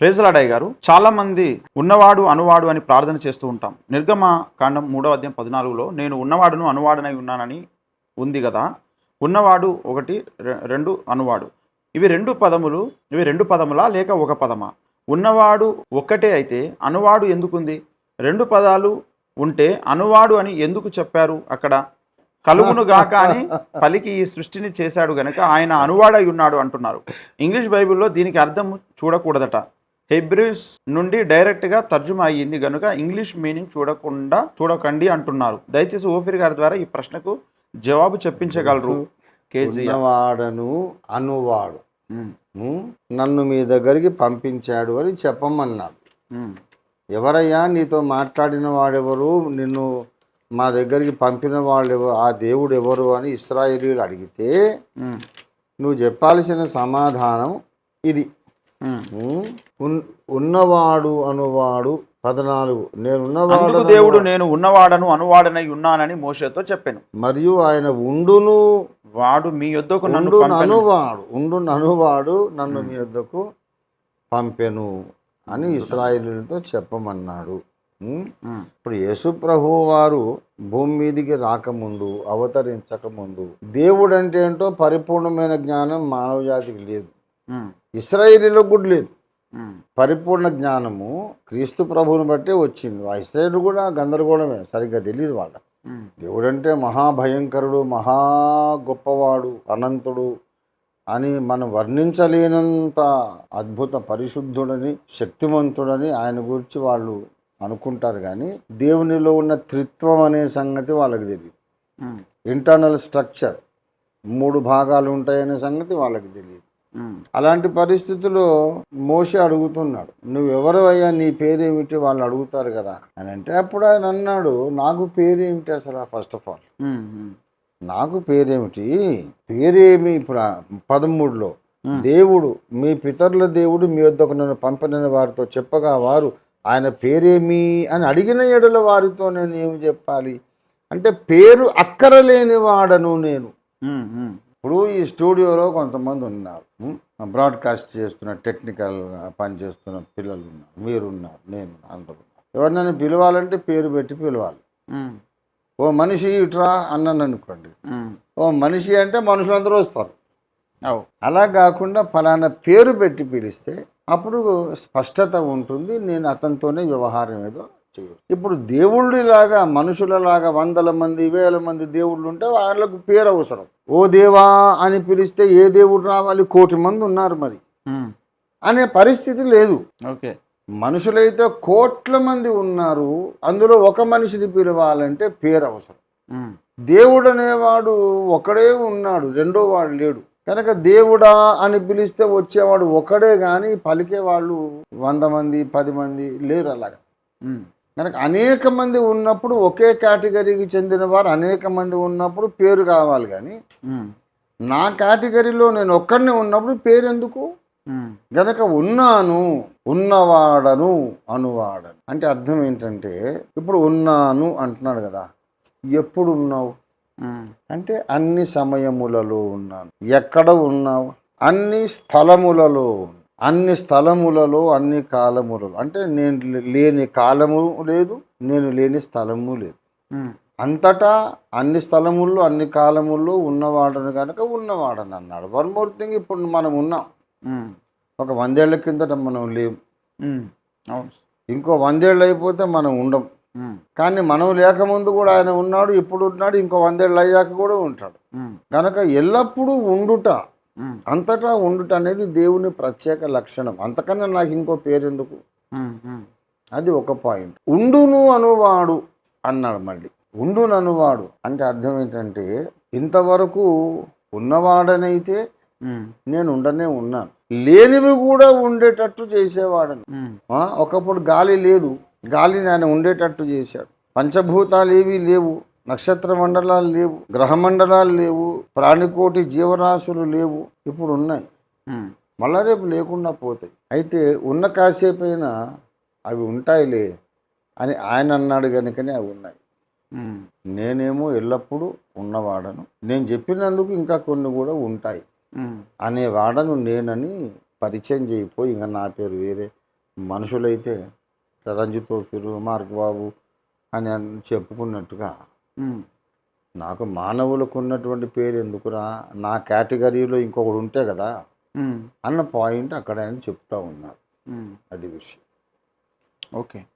ప్రేజలాడయ్య గారు చాలా మంది ఉన్నవాడు అనువాడు అని ప్రార్థన చేస్తూ ఉంటాం. నిర్గమ కాండం మూడవ అధ్యాయం పద్నాలుగులో నేను ఉన్నవాడును అనువాడనై ఉన్నానని ఉంది కదా. ఉన్నవాడు ఒకటి రె- రెండు అనువాడు. ఇవి రెండు పదములు ఇవి రెండు పదములా లేక ఒక పదమా? ఉన్నవాడు ఒక్కటే అయితే అనువాడు ఎందుకుంది? రెండు పదాలు ఉంటే అనువాడు అని ఎందుకు చెప్పారు అక్కడ? కలుగును గాక అని పలికి ఈ సృష్టిని చేశాడు గనక ఆయన అనువాడై ఉన్నాడు అంటున్నారు. ఇంగ్లీష్ బైబిల్లో దీనికి అర్థం చూడకూడదట. హెబ్రిస్ నుండి డైరెక్ట్గా తర్జుమా అయ్యింది. గనుక ఇంగ్లీష్ మీనింగ్ చూడకుండా చూడకండి అంటున్నారు. దయచేసి ఓఫిర్ గారి ద్వారా ఈ ప్రశ్నకు జవాబు చెప్పించగలరు. కేజీ ఉన్నవాడను అనువాడు? నన్ను మీ దగ్గరికి పంపించాడు అని చెప్పమన్నాడు. ఎవరయ్యా? నీతో మాట్లాడిన వాడెవరు? నిన్ను మా దగ్గరికి పంపిన వాళ్ళు ఎవరు ఆ దేవుడు ఎవరు అని ఇస్రాయేలీలు అడిగితే నువ్వు చెప్పాల్సిన సమాధానం ఇది. ఉన్నవాడు అనువాడు పద్నాలుగు. నేనున్నవాడు దేవుడు నేను ఉన్నవాడను అనువాడనై ఉన్నానని మోషేతో చెప్పాను. మరియు ఆయన ఉండును. వాడు మీ యొద్దకు నన్ను. అనువాడు. ఉండు అనువాడు నన్ను మీ వద్దకు పంపెను అని ఇస్రాయేలీలతో చెప్పమన్నాడు. ఇప్పుడు యేసు ప్రభు వారు భూమి మీదికి రాకముందు అవతరించకముందు దేవుడు అంటే ఏంటో పరిపూర్ణమైన జ్ఞానం మానవ జాతికి లేదు ఉమ్, ఇస్రాయేలీలకు కూడా లేదు పరిపూర్ణ జ్ఞానము క్రీస్తు ప్రభువుని బట్టే వచ్చింది. ఆ ఇస్రాయేల్ కూడా గందరగోళమే సరిగ్గా తెలియదు వాళ్ళ. దేవుడంటే మహాభయంకరుడు మహా గొప్పవాడు అనంతుడు అని మనం వర్ణించలేనంత అద్భుత పరిశుద్ధుడని శక్తివంతుడని ఆయన గురించి వాళ్ళు అనుకుంటారు కానీ దేవునిలో ఉన్న త్రిత్వం అనే సంగతి వాళ్ళకి తెలియదు ఇంటర్నల్ స్ట్రక్చర్ మూడు భాగాలు ఉంటాయనే సంగతి వాళ్ళకి తెలియదు అలాంటి పరిస్థితుల్లో మోషే అడుగుతున్నాడు నువ్వెవరు అయ్యా నీ పేరేమిటి? వాళ్ళు అడుగుతారు కదా అని అంటే అప్పుడు ఆయన అన్నాడు నాకు పేరేమిటి అసలు ఫస్ట్ ఆఫ్ ఆల్? నాకు పేరేమిటి? పేరేమి ఇప్పుడు పదమూడులో దేవుడు మీ పితరుల దేవుడు మీ వద్దకు నన్ను పంపిన వారితో చెప్పగా వారు ఆయన పేరేమి అని అడిగిన ఎడల వారితో నేను ఏమి చెప్పాలి? అంటే పేరు అక్కరలేని వాడను నేను. ఇప్పుడు ఈ స్టూడియోలో కొంతమంది ఉన్నారు. బ్రాడ్కాస్ట్ చేస్తున్న టెక్నికల్ పనిచేస్తున్న పిల్లలు ఉన్నారు. మీరున్నారు నేను అందరూ ఎవరినైనా పిలవాలంటే పేరు పెట్టి పిలవాలి. ఓ మనిషి ఇట్రా అన్నాను అనుకోండి. ఓ మనిషి అంటే మనుషులందరూ వస్తారు. అలా కాకుండా ఫలానా పేరు పెట్టి పిలిస్తే అప్పుడు స్పష్టత ఉంటుంది. నేను అతనితోనే వ్యవహారం ఏదో ఇప్పుడు దేవుళ్ళలాగా మనుషులలాగా వందల మంది వేల మంది దేవుళ్ళు ఉంటే వాళ్ళకు పేరు అవసరం. ఓ దేవా అని పిలిస్తే ఏ దేవుడు రావాలి? కోటి మంది ఉన్నారు మరి. అనే పరిస్థితి లేదు. ఓకే. మనుషులైతే కోట్ల మంది ఉన్నారు అందులో ఒక మనిషిని పిలవాలంటే పేరు అవసరం. దేవుడు అనేవాడు ఒకడే ఉన్నాడు రెండో వాడు లేడు. కనుక దేవుడా అని పిలిస్తే వచ్చేవాడు ఒకడే కానీ పలికేవాళ్ళు వంద మంది పది మంది లేరు అలాగా. కనుక అనేక మంది ఉన్నప్పుడు ఒకే కేటగిరీకి చెందిన వారు అనేక మంది ఉన్నప్పుడు పేరు కావాలి కానీ నా కేటగిరీలో నేను ఒక్కడిని ఉన్నప్పుడు పేరు ఎందుకు గనక ఉన్నాను ఉన్నవాడను అనువాడను. అంటే అర్థం ఏంటంటే ఇప్పుడు ఉన్నాను అంటున్నాడు కదా ఎప్పుడు ఉన్నావు? అంటే అన్ని సమయములలో ఉన్నాను. ఎక్కడ ఉన్నావు? అన్ని స్థలములలో. అన్ని స్థలములలో అన్ని కాలములలో. అంటే నేను లేని కాలము లేదు నేను లేని స్థలము లేదు. అంతటా అన్ని స్థలముల్లో అన్ని కాలముల్లో ఉన్నవాడను కనుక ఉన్నవాడని అన్నాడు. వన్ మోర్ థింగ్ ఇప్పుడు మనం ఉన్నాం. ఒక వందేళ్ళ కిందట మనం లేము ఇంకో వందేళ్ళు అయిపోతే మనం ఉండం. కానీ మనం లేకముందు కూడా ఆయన ఉన్నాడు ఇప్పుడు ఉన్నాడు ఇంకో వందేళ్ళు అయ్యాక కూడా ఉంటాడు. కనుక ఎల్లప్పుడూ ఉండుట అంతటా ఉండుట అనేది దేవుని ప్రత్యేక లక్షణం. అంతకన్నా నాకు ఇంకో పేరు ఎందుకు ఉమ్, ఉమ్, అది ఒక పాయింట్. ఉండును అనువాడు అన్నాడు మళ్ళీ. ఉండును అనువాడు అంటే అర్థం ఏంటంటే ఇంతవరకు ఉన్నవాడనైతే నేను ఉండనే ఉన్నాను. లేనివి కూడా ఉండేటట్టు చేసేవాడను. ఒకప్పుడు గాలి లేదు. గాలిని ఆయన ఉండేటట్టు చేశాడు. పంచభూతాలు ఏవి లేవు. నక్షత్ర మండలాలు లేవు గ్రహ మండలాలు లేవు ప్రాణికోటి జీవరాశులు లేవు ఇప్పుడు ఉన్నాయి. మళ్ళా రేపు లేకుండా పోతాయి. అయితే ఉన్న కాసేపైనా అవి ఉంటాయిలే అని ఆయన అన్నాడు కనుకనే అవి ఉన్నాయి. నేనేమో ఎల్లప్పుడూ ఉన్నవాడను. నేను చెప్పినందుకు ఇంకా కొన్ని కూడా ఉంటాయి. ఉమ్, అనేవాడను నేనని పరిచయం చేయిపోయి ఇంకా నా పేరు వేరే మనుషులైతే రంజిత్ ఓఫీరు మార్క్ బాబు అని అన్ చెప్పుకున్నట్టుగా నాకు మానవులకు ఉన్నటువంటి పేరు ఎందుకురా? నా కేటగిరీలో ఇంకొకడు ఉంటే కదా? అన్న పాయింట్ అక్కడ ఆయన చెప్తా ఉన్నారు. అది విషయం. ఓకే.